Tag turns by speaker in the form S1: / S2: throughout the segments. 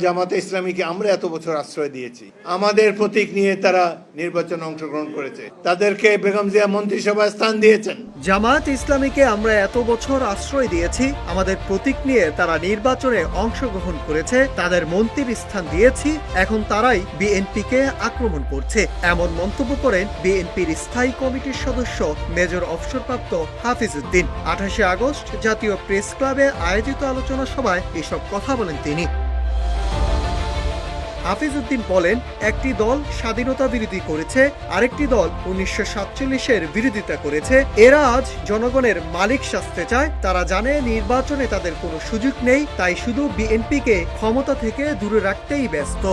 S1: জামাতে ইসলামীকে আমরা এত বছর আশ্রয় দিয়েছি। আমাদের প্রতীক নিয়ে তারা নির্বাচনে অংশগ্রহণ করেছে। তাদেরকে বেগম জিয়া মন্ত্রিসভায় স্থান দিয়েছেন।
S2: জামায়াত ইসলামীকে আমরা এত বছর আশ্রয় দিয়েছি, আমাদের প্রতীক নিয়ে তারা নির্বাচনে অংশগ্রহণ করেছে, তাদের মন্ত্রীর স্থান দিয়েছি, এখন তারাই বিএনপিকে আক্রমণ করছে। এমন মন্তব্য করেন বিএনপির স্থায়ী কমিটির সদস্য মেজর অবসরপ্রাপ্ত হাফিজ উদ্দিন। আঠাশে আগস্ট জাতীয় প্রেস ক্লাবে আয়োজিত আলোচনা সভায় এসব কথা বলেন তিনি। হাফিজ উদ্দিন বলেন, একটি দল স্বাধীনতা বিরোধী করেছে, আরেকটি দল উনিশশো সাতচল্লিশের বিরোধিতা করেছে। এরা আজ জনগণের মালিক শাস্তে চায়। তারা জানে নির্বাচনে তাদের কোনো সুযোগ নেই, তাই শুধু বিএনপিকে ক্ষমতা থেকে দূরে রাখতেই ব্যস্ত।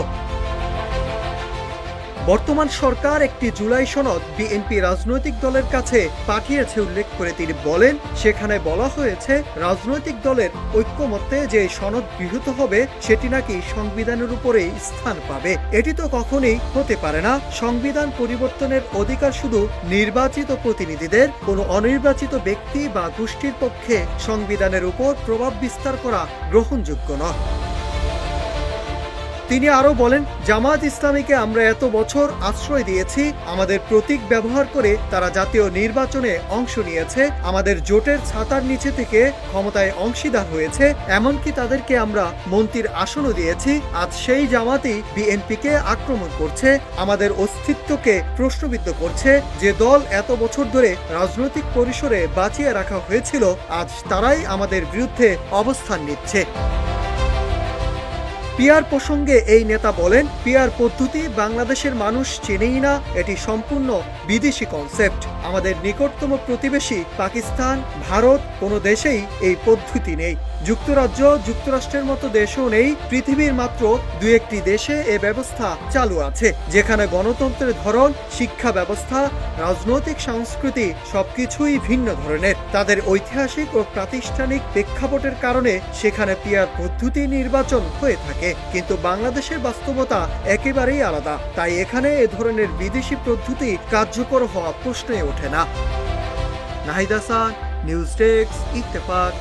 S2: বর্তমান সরকার একটি জুলাই সনদ বিএনপি রাজনৈতিক দলের কাছে পাঠিয়েছে উল্লেখ করে তিনি বলেন, সেখানে বলা হয়েছে, রাজনৈতিক দলের ঐক্যমত্যে যে সনদ গৃহীত হবে, সেটি নাকি সংবিধানের উপরে স্থান পাবে। এটি তো কখনোই হতে পারে না। সংবিধান পরিবর্তনের অধিকার শুধু নির্বাচিত প্রতিনিধিদের, কোনো অনির্বাচিত ব্যক্তি বা গোষ্ঠীর পক্ষে সংবিধানের উপর প্রভাব বিস্তার করা গ্রহণযোগ্য নয়। তিনি আরও বলেন জামাত ইসলামীকে আমরা এত বছর আশ্রয় দিয়েছি, আমাদের প্রতীক ব্যবহার করে তারা জাতীয় নির্বাচনে অংশ নিয়েছে, আমাদের জোটের ছাতার নিচে থেকে ক্ষমতায় অংশীদার হয়েছে, এমনকি তাদেরকে আমরা মন্ত্রীর আসনও দিয়েছি, আজ সেই জামাতই বিএনপিকে আক্রমণ করছে, আমাদের অস্তিত্বকে প্রশ্নবিদ্ধ করছে, যে দল এত বছর ধরে রাজনৈতিক পরিসরে বাঁচিয়ে রাখা হয়েছিল, আজ তারাই আমাদের বিরুদ্ধে অবস্থান নিচ্ছে। পিয়ার প্রসঙ্গে এই নেতা বলেন, পিয়ার পদ্ধতি বাংলাদেশের মানুষ চেনেই না, এটি সম্পূর্ণ বিদেশি কনসেপ্ট আমাদের নিকটতম প্রতিবেশী পাকিস্তান, ভারত, কোনো দেশেই এই পদ্ধতি নেই। যুক্তরাজ্য, যুক্তরাষ্ট্রের মতো দেশেও নেই, পৃথিবীর মাত্র দু একটি দেশে এ ব্যবস্থা চালু আছে, যেখানে গণতন্ত্রের ধরন, শিক্ষা ব্যবস্থা, রাজনৈতিক সংস্কৃতি সবকিছুই ভিন্ন ধরনের। তাদের ঐতিহাসিক ও প্রাতিষ্ঠানিক প্রেক্ষাপটের কারণে সেখানে পিয়ার পদ্ধতি নির্বাচন হয়ে থাকে। কিন্তু বাংলাদেশের বাস্তবতা একেবারেই আলাদা। তাই এখানে এ ধরনের বিদেশি পদ্ধতি কার্যকর হওয়া প্রশ্নই ওঠে না। Nahid Hasan news desk Ittefaq.